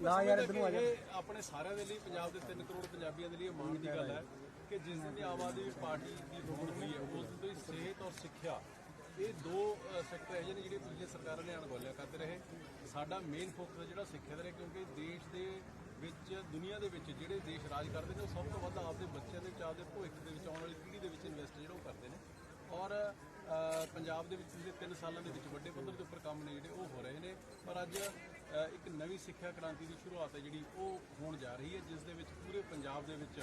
ਨਾ ਯਾਰ ਇੱਧਰ ਨੂੰ ਆ ਜਾ। ਆਪਣੇ ਸਾਰਿਆਂ ਦੇ ਲਈ ਪੰਜਾਬ ਦੇ 3 ਕਰੋੜ ਪੰਜਾਬੀਆਂ ਦੇ ਲਈ ਇਹ ਮਾਣ ਦੀ ਗੱਲ ਹੈ ਕਿ ਜਿਸ ਦਿਨ ਦੀ ਆਮ ਆਦਮੀ ਪਾਰਟੀ ਦੀ ਵੋਟ ਹੋਈ ਹੈ ਉਸ ਦਿਨ ਤੋਂ ਹੀ ਸਿਹਤ ਔਰ ਸਿੱਖਿਆ ਇਹ ਦੋ ਸੈਕਟਰ ਹੈ ਜਿਹੜੇ ਜਿਹੜੇ ਪਿਛਲੇ ਸਰਕਾਰਾਂ ਨੇ ਅਣਗੌਲਿਆ ਕਰਦੇ ਰਹੇ ਸਾਡਾ ਮੇਨ ਫੋਕਸ ਜਿਹੜਾ ਸਿੱਖਿਆ ਦਾ ਰਿਹਾ ਕਿਉਂਕਿ ਦੇਸ਼ ਦੇ ਵਿੱਚ ਦੁਨੀਆ ਦੇ ਵਿੱਚ ਜਿਹੜੇ ਦੇਸ਼ ਰਾਜ ਕਰਦੇ ਨੇ ਉਹ ਸਭ ਤੋਂ ਵੱਧ ਆਪਦੇ ਬੱਚਿਆਂ ਦੇ ਵਿੱਚ ਆਪਦੇ ਭਵਿੱਖ ਦੇ ਵਿੱਚ ਆਉਣ ਵਾਲੀ ਪੀੜ੍ਹੀ ਦੇ ਵਿੱਚ ਇਨਵੈਸਟ ਜਿਹੜਾ ਉਹ ਕਰਦੇ ਨੇ ਔਰ ਪੰਜਾਬ ਦੇ ਵਿੱਚ ਪਿਛਲੇ 3 ਸਾਲਾਂ ਦੇ ਵਿੱਚ ਵੱਡੇ ਪੱਧਰ ਦੇ ਉੱਪਰ ਕੰਮ ਨੇ ਜਿਹੜੇ ਉਹ ਹੋ ਰਹੇ ਨੇ। ਪਰ ਅੱਜ ਇੱਕ ਨਵੀਂ ਸਿੱਖਿਆ ਕ੍ਰਾਂਤੀ ਦੀ ਸ਼ੁਰੂਆਤ ਹੈ ਜਿਹੜੀ ਉਹ ਹੋਣ ਜਾ ਰਹੀ ਹੈ, ਜਿਸ ਦੇ ਵਿੱਚ ਪੂਰੇ ਪੰਜਾਬ ਦੇ ਵਿੱਚ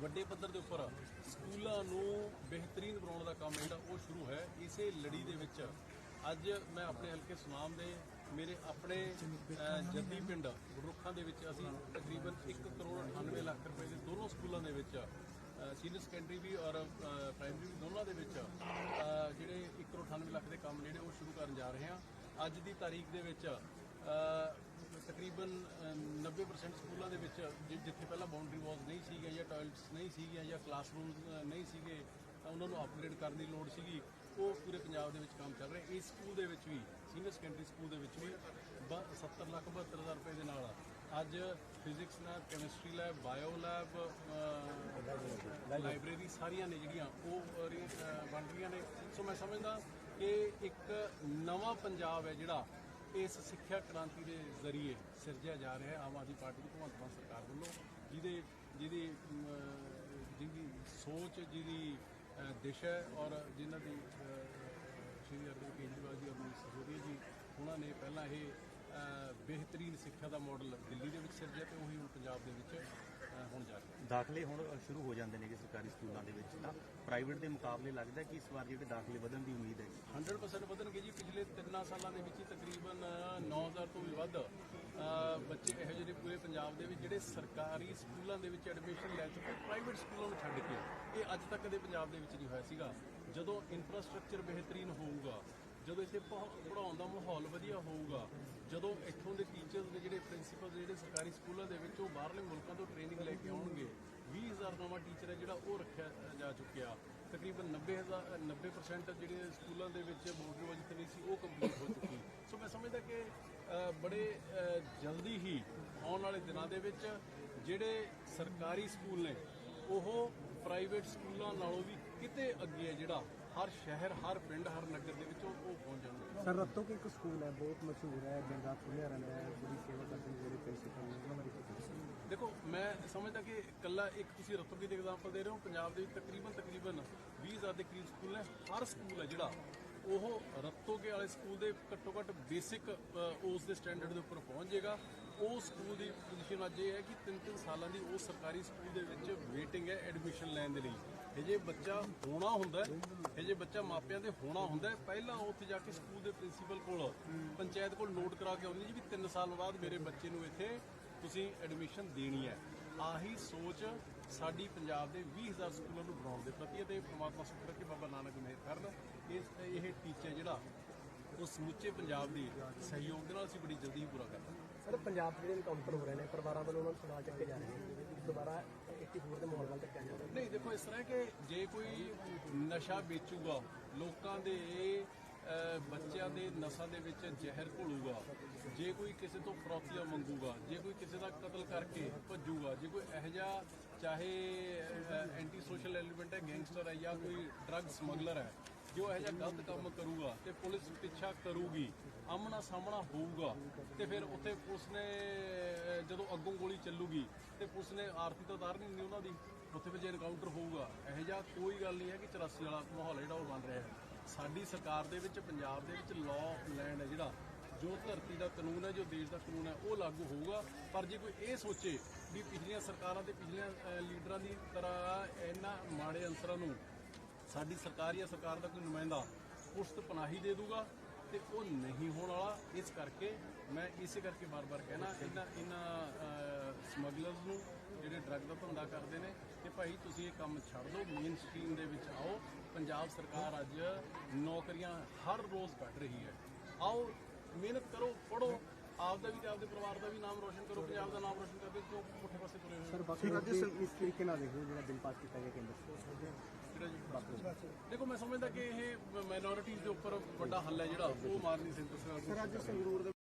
ਵੱਡੇ ਪੱਧਰ ਦੇ ਉੱਪਰ ਸਕੂਲਾਂ ਨੂੰ ਬਿਹਤਰੀਨ ਬਣਾਉਣ ਦਾ ਕੰਮ ਜਿਹੜਾ ਉਹ ਸ਼ੁਰੂ ਹੈ। ਇਸੇ ਲੜੀ ਦੇ ਵਿੱਚ ਅੱਜ ਮੈਂ ਆਪਣੇ ਹਲਕੇ ਸੁਨਾਮ ਦੇ ਮੇਰੇ ਆਪਣੇ ਜੱਦੀ ਪਿੰਡ ਰੁੱਖਾਂ ਦੇ ਵਿੱਚ ਅਸੀਂ ਤਕਰੀਬਨ 1 ਕਰੋੜ 98 ਲੱਖ ਰੁਪਏ ਦੇ ਦੋਨੋਂ ਸਕੂਲਾਂ ਦੇ ਵਿੱਚ ਸੀਨੀਅਰ ਸੈਕੰਡਰੀ ਵੀ ਔਰ ਪ੍ਰਾਇਮਰੀ ਵੀ ਦੋਨਾਂ ਦੇ ਵਿੱਚ ਜਿਹੜੇ 1 ਕਰੋੜ 98 ਲੱਖ ਦੇ ਕੰਮ ਜਿਹੜੇ ਉਹ ਸ਼ੁਰੂ ਕਰਨ ਜਾ ਰਹੇ ਹਾਂ। ਅੱਜ ਦੀ ਤਾਰੀਖ ਦੇ ਵਿੱਚ ਤਕਰੀਬਨ ਅ, 90% ਸਕੂਲਾਂ ਦੇ ਵਿੱਚ ਜਿੱਥੇ ਪਹਿਲਾਂ ਬਾਉਂਡਰੀ ਵਾਲਸ ਨਹੀਂ ਸੀਗੇ ਜਾਂ ਟਾਇਲਟਸ ਨਹੀਂ ਸੀਗੀਆਂ ਜਾਂ ਕਲਾਸਰੂਮਸ ਨਹੀਂ ਸੀਗੇ ਤਾਂ ਉਹਨਾਂ ਨੂੰ ਅਪਗ੍ਰੇਡ ਕਰਨ ਦੀ ਲੋੜ ਸੀਗੀ। ਉਹ ਪੂਰੇ ਪੰਜਾਬ ਦੇ ਵਿੱਚ ਕੰਮ ਚੱਲ ਰਿਹਾ। ਇਸ ਸਕੂਲ ਦੇ ਵਿੱਚ ਵੀ ਸੀਨੀਅਰ ਸੈਕੰਡਰੀ ਸਕੂਲ ਦੇ ਵਿੱਚ ਵੀ ਬ- 70 ਲੱਖ 72 ਹਜ਼ਾਰ ਰੁਪਏ ਦੇ ਨਾਲ ਅੱਜ physics lab chemistry lab bio lab library ਸਾਰੀਆਂ ਨੇ ਜਿਹੜੀਆਂ ਉਹ ਅ, ਬਣ ਰਹੀਆਂ ਨੇ। ਸੋ ਮੈਂ ਸਮਝਦਾ ਕਿ ਇੱਕ ਨਵਾਂ ਪੰਜਾਬ ਹੈ ਜਿਹੜਾ ਇਸ ਸਿੱਖਿਆ ਕ੍ਰਾਂਤੀ ਦੇ ਜ਼ਰੀਏ ਸਿਰਜਿਆ ਜਾ ਰਿਹਾ ਹੈ। ਆਮ ਆਦਮੀ ਪਾਰਟੀ ਦੀ ਭਗਵੰਤ ਮਾਨ ਸਰਕਾਰ ਵੱਲੋਂ ਜਿਹਦੇ ਜਿਹਦੀ ਜਿਹਦੀ ਸੋਚ ਜਿਹਦੀ ਦਿਸ਼ਾ ਹੈ ਔਰ ਜਿਨ੍ਹਾਂ ਦੀ ਸ਼੍ਰੀ ਅਰਵਿੰਦ ਕੇਜਰੀਵਾਲ ਜੀ ਔਰ ਮਨੀਸ਼ ਜੀ ਉਹਨਾਂ ਨੇ ਪਹਿਲਾਂ ਇਹ ਬਿਹਤਰੀਨ ਸਿੱਖਿਆ ਦਾ ਮਾਡਲ ਦਿੱਲੀ ਦੇ ਵਿੱਚ ਸਿਰਜਿਆ ਤੇ ਉਹੀ ਹੁਣ ਪੰਜਾਬ ਦੇ ਵਿੱਚ ਅ, ਹੋਣ ਜਾ ਰਿਹਾ ਦਾਖਲੇ ਹੁਣ ਸ਼ੁਰੂ ਹੋ ਜਾਂਦੇ ਨੇ ਸਰਕਾਰੀ ਸਕੂਲਾਂ ਦੇ ਵਿੱਚ। ਤਾਂ ਪ੍ਰਾਈਵੇਟ ਦੇ ਮੁਕਾਬਲੇ ਲੱਗਦਾ ਕਿ ਇਸ ਵਾਰ ਜਿਹੜੇ ਦਾਖਲੇ ਵਧਣ ਦੀ ਉਮੀਦ ਹੈ? 100% ਵਧਣਗੇ ਜੀ। ਪਿਛਲੇ 3 ਸਾਲਾਂ ਦੇ ਵਿੱਚ ਹੀ ਤਕਰੀਬਨ 9000 ਤੋਂ ਵੀ ਵੱਧ ਅ, ਬੱਚੇ ਇਹੋ ਜਿਹੇ ਨੇ ਪੂਰੇ ਪੰਜਾਬ ਦੇ ਵਿੱਚ ਜਿਹੜੇ ਸਰਕਾਰੀ ਸਕੂਲਾਂ ਦੇ ਵਿੱਚ ਐਡਮਿਸ਼ਨ ਲੈ ਚੁੱਕੇ ਪ੍ਰਾਈਵੇਟ ਸਕੂਲਾਂ ਨੂੰ ਛੱਡ ਕੇ। ਇਹ ਅੱਜ ਤੱਕ ਕਦੇ ਪੰਜਾਬ ਦੇ ਵਿੱਚ ਨਹੀਂ ਹੋਇਆ ਸੀਗਾ। ਜਦੋਂ ਇਨਫਰਾਸਟ੍ਰਕਚਰ ਬਿਹਤਰੀਨ ਹੋਊਗਾ ਜਦੋਂ ਇੱਥੇ ਪੜ੍ਹਾ- ਪੜ੍ਹਾਉਣ ਦਾ ਮਾਹੌਲ ਵਧੀਆ ਹੋਊਗਾ, ਜਦੋਂ ਇੱਥੋਂ ਦੇ ਟੀਚਰਸ ਦੇ ਜਿਹੜੇ ਪ੍ਰਿੰਸੀਪਲ ਜਿਹੜੇ ਸਰਕਾਰੀ ਸਕੂਲਾਂ ਦੇ ਵਿੱਚ ਉਹ ਬਾਹਰਲੇ ਮੁਲਕਾਂ ਤੋਂ ਟ੍ਰੇਨਿੰਗ ਲੈ ਕੇ ਆਉਣਗੇ 20000 ਨਵਾਂ ਟੀਚਰ ਹੈ ਜਿਹੜਾ ਉਹ ਰੱਖਿਆ ਜਾ ਚੁੱਕਿਆ। ਤਕਰੀਬਨ 90000 90% ਜਿਹੜੇ ਸਕੂਲਾਂ ਦੇ ਵਿੱਚ ਬੋਰਡ ਜਿੱਥੇ ਨਹੀਂ ਸੀ, ਉਹ ਕੰਪਲੀਟ ਹੋ ਚੁੱਕੀ। ਸੋ ਮੈਂ ਸਮਝਦਾ ਕਿ ਬੜੇ ਜਲਦੀ ਹੀ ਆਉਣ ਵਾਲੇ ਦਿਨਾਂ ਦੇ ਵਿੱਚ ਜਿਹੜੇ ਸਰਕਾਰੀ ਸਕੂਲ ਨੇ, ਉਹ ਪ੍ਰਾਈਵੇਟ ਸਕੂਲਾਂ ਨਾਲੋਂ ਵੀ ਕਿਤੇ ਅੱਗੇ ਹੈ ਜਿਹੜਾ ਹਰ ਸ਼ਹਿਰ ਹਰ ਪਿੰਡ ਹਰ ਨਗਰ ਦੇ ਵਿੱਚ ਉਹ ਉਹ ਪਹੁੰਚ ਜਾਣਗੇ ਸਰ ਰੱਤੋ ਕੇ ਇੱਕ ਸਕੂਲ ਹੈ ਬਹੁਤ ਮਸ਼ਹੂਰ ਹੈ ਜੰਗਾ ਖੁੱਲਿਆ ਰਹਿੰਦਾ ਹੈ ਬੜੀ ਸੇਵਾ ਕਰਦੇ ਨੇ ਜਿਹੜੇ ਪ੍ਰਿੰਸੀਪਲ ਨੇ ਉਹਨਾਂ ਬਾਰੇ ਕੀ ਦੱਸੋ ਦੇਖੋ ਮੈਂ ਸਮਝਦਾ ਕਿ ਇਕੱਲਾ ਇੱਕ ਤੁਸੀਂ ਰਤੋਗੀ ਦੀ ਐਗਜ਼ਾਮਪਲ ਦੇ ਰਹੇ ਹੋ ਪੰਜਾਬ ਦੇ ਵਿੱਚ ਤਕਰੀਬਨ ਤਕਰੀਬਨ 20000 ਦੇ ਕਰੀਬ ਸਕੂਲ ਨੇ ਹਰ ਸਕੂਲ ਹੈ ਜਿਹੜਾ ਉਹ ਰਤੋਗੇ ਵਾਲੇ ਸਕੂਲ ਦੇ ਘੱਟੋ ਘੱਟ ਬੇਸਿਕ ਉਸ ਦੇ ਸਟੈਂਡਰਡ ਦੇ ਉੱਪਰ ਪਹੁੰਚ ਜਾਏਗਾ। ਉਹ ਸਕੂਲ ਦੀ ਪੋਜੀਸ਼ਨ ਅੱਜ ਇਹ ਹੈ ਕਿ 3-3 ਸਾਲਾਂ ਦੀ ਉਹ ਸਰਕਾਰੀ ਸਕੂਲ ਦੇ ਵਿੱਚ ਵੇਟਿੰਗ ਹੈ ਐਡਮਿਸ਼ਨ ਲੈਣ ਦੇ ਲਈ। ਜੇ ਬੱਚਾ ਹੋਣਾ ਹੁੰਦਾ ਹੈ ਜੇ ਬੱਚਾ ਮਾਪਿਆਂ ਦੇ ਹੋਣਾ ਹੁੰਦਾ ਹੈ, ਪਹਿਲਾਂ ਉੱਥੇ ਜਾ ਕੇ ਸਕੂਲ ਦੇ ਪ੍ਰਿੰਸੀਪਲ ਕੋਲ, ਪੰਚਾਇਤ ਕੋਲ ਨੋਟ ਕਰਾ ਕੇ ਆਉਂਦੀ ਜੀ ਵੀ 3 ਸਾਲ ਬਾਅਦ ਮੇਰੇ ਬੱਚੇ ਨੂੰ ਇੱਥੇ ਤੁਸੀਂ ਐਡਮਿਸ਼ਨ ਦੇਣੀ ਹੈ। ਆਹੀ ਸੋਚ ਸਾਡੀ ਪੰਜਾਬ ਦੇ 20000 ਸਕੂਲਾਂ ਨੂੰ ਬਣਾਉਣ ਦੇ ਪ੍ਰਤੀ ਅਤੇ ਤੇ ਪ੍ਰਮਾਤਮਾ ਸ਼ੁਕਰ ਕੇ ਬਾਬਾ ਨਾਨਕ ਮਿਹਰ ਕਰਨ। ਇਸ ਇਹ ਟੀਚਾ ਜਿਹੜਾ, ਉਹ ਸਮੁੱਚੇ ਪੰਜਾਬ ਦੀ ਸਹਿਯੋਗ ਦੇ ਨਾਲ ਅਸੀਂ ਬੜੀ ਜਲਦੀ ਹੀ ਪੂਰਾ ਕਰ ਦਾਂਗੇ ਸਰ, ਪੰਜਾਬ 'ਚ ਜਿਹੜੇ ਇਨਕਾਊਂਟਰ ਹੋ ਰਹੇ ਨੇ, ਪਰਿਵਾਰਾਂ ਵੱਲੋਂ ਉਹਨਾਂ ਨੂੰ ਸਵਾਲ ਚੱਕੇ ਜਾ ਰਹੇ ਨੇ। ਦੁਬਾਰਾ 84 ਦੇ ਮਾਹੌਲ ਵੱਲ ਚੱਕਿਆ ਜਾ ਰਿਹਾ ਨਹੀਂ, ਦੇਖੋ ਇਸ ਤਰ੍ਹਾਂ ਕਿ ਜੇ ਕੋਈ ਨਸ਼ਾ ਵੇਚੂਗਾ, ਲੋਕਾਂ ਦੇ ਬੱਚਿਆਂ ਦੇ ਨਸਾਂ ਦੇ ਵਿੱਚ ਜ਼ਹਿਰ ਘੋਲੂਗਾ, ਜੇ ਕੋਈ ਕਿਸੇ ਤੋਂ ਫਰੌਤੀਆਂ ਮੰਗੂਗਾ, ਜੇ ਕੋਈ ਕਿਸੇ ਦਾ ਕਤਲ ਕਰਕੇ ਭੱਜੂਗਾ, ਜੇ ਕੋਈ ਇਹੋ ਜਿਹਾ ਚਾਹੇ ਐਂਟੀ ਸੋਸ਼ਲ ਐਲੀਮੈਂਟ ਹੈ ਗੈਂਗਸਟਰ ਹੈ ਜਾਂ ਕੋਈ ਡਰੱਗ ਸਮਗਲਰ ਹੈ ਜੋ ਇਹੋ ਜਿਹਾ ਗਲਤ ਕੰਮ ਕਰੂਗਾ ਤੇ ਪੁਲਿਸ ਪਿੱਛਾ ਕਰੂਗੀ, ਆਮਣਾ ਸਾਹਮਣਾ ਹੋਊਗਾ, ਤੇ ਫਿਰ ਉੱਥੇ ਪੁਲਿਸ ਨੇ ਜਦੋਂ ਅੱਗੋਂ ਗੋਲੀ ਚੱਲੂਗੀ, ਤੇ ਪੁਲਿਸ ਨੇ ਆਰਤੀ ਤਾਂ ਉਤਾਰਨੀ ਨਹੀਂ ਉਹਨਾਂ ਦੀ, ਉੱਥੇ ਫਿਰ ਜੇ ਐਨਕਾਊਂਟਰ ਹੋਊਗਾ, ਇਹੋ ਜਿਹਾ ਕੋਈ ਗੱਲ ਨਹੀਂ ਹੈ ਕਿ 84 ਵਾਲਾ ਮਾਹੌਲ ਜਿਹੜਾ ਉਹ ਬਣ ਰਿਹਾ ਹੈ। ਸਾਡੀ ਸਰਕਾਰ ਦੇ ਵਿੱਚ, ਪੰਜਾਬ ਦੇ ਵਿੱਚ ਲਾਅ ਲੈਂਡ ਹੈ ਜਿਹੜਾ, ਜੋ ਧਰਤੀ ਦਾ ਕਾਨੂੰਨ ਹੈ, ਜੋ ਦੇਸ਼ ਦਾ ਕਾਨੂੰਨ ਹੈ, ਉਹ ਲਾਗੂ ਹੋਊਗਾ। ਪਰ ਜੇ ਕੋਈ ਇਹ ਸੋਚੇ ਵੀ ਪਿਛਲੀਆਂ ਸਰਕਾਰਾਂ ਤੇ ਪਿਛਲੀਆਂ ਲੀਡਰਾਂ ਦੀ ਤਰ੍ਹਾਂ ਇਹਨਾਂ ਮਾੜੇ ਅੰਸਰਾਂ ਨੂੰ ਸਾਡੀ ਸਰਕਾਰ ਜਾਂ ਸਰਕਾਰ ਦਾ ਕੋਈ ਨੁਮਾਇੰਦਾ ਪੁਸ਼ਤ ਪਨਾਹੀ ਦੇ ਦੂਗਾ ਤੇ ਉਹ ਨਹੀਂ ਹੋਣ ਵਾਲਾ। ਇਸ ਕਰਕੇ ਮੈਂ ਇਸੇ ਕਰਕੇ ਬਾਰ-ਬਾਰ ਕਹਿਣਾ ਇਹਨਾਂ ਇਹਨਾਂ ਸਮਗਲਰਸ ਨੂੰ ਜਿਹੜੇ ਡਰੱਗ ਦਾ ਧੰਦਾ ਕਰਦੇ ਨੇ ਕਿ ਭਾਈ ਤੁਸੀਂ ਇਹ ਕੰਮ ਛੱਡ ਦਿਓ ਮੇਨ ਸਟ੍ਰੀਮ ਦੇ ਵਿੱਚ ਆਓ। ਪੰਜਾਬ ਸਰਕਾਰ ਅੱਜ ਨੌਕਰੀਆਂ ਹਰ ਰੋਜ਼ ਕੱਢ ਰਹੀ ਹੈ। ਆਓ ਮਿਹਨਤ ਕਰੋ ਪੜੋ ਆਪਦਾ ਵੀ ਤੇ ਆਪਦੇ ਪਰਿਵਾਰ ਦਾ ਵੀ ਨਾਮ ਰੋਸ਼ਨ ਕਰੋ ਪੰਜਾਬ ਦਾ ਨਾਮ ਰੋਸ਼ਨ ਕਰਦੇ ਕਿਉਂ? ਪੁੱਠੇ ਪਾਸੇ ਤੁਰੇ ਹੋਏ ਹੋ? ਸਰ ਬਾਕੀ ਇਸ ਤਰੀਕੇ ਨਾਲ ਦੇਖੋ ਜਿਹੜਾ ਬਿੱਲ ਪਾਸ ਕੀਤਾ ਗਿਆ ਕੇਂਦਰ ਜਿਹੜਾ ਜੀ ਦੇਖੋ, ਮੈਂ ਸਮਝਦਾ ਕਿ ਇਹ ਮਾਈਨੋਰਿਟੀਜ਼ ਦੇ ਉੱਪਰ ਵੱਡਾ ਹੱਲ ਹੈ ਜਿਹੜਾ, ਉਹ ਮਾਰਨੀ ਸਿੰਥਸਿਸ ਸਰ, ਅੱਜ ਸੰਗਰੂਰ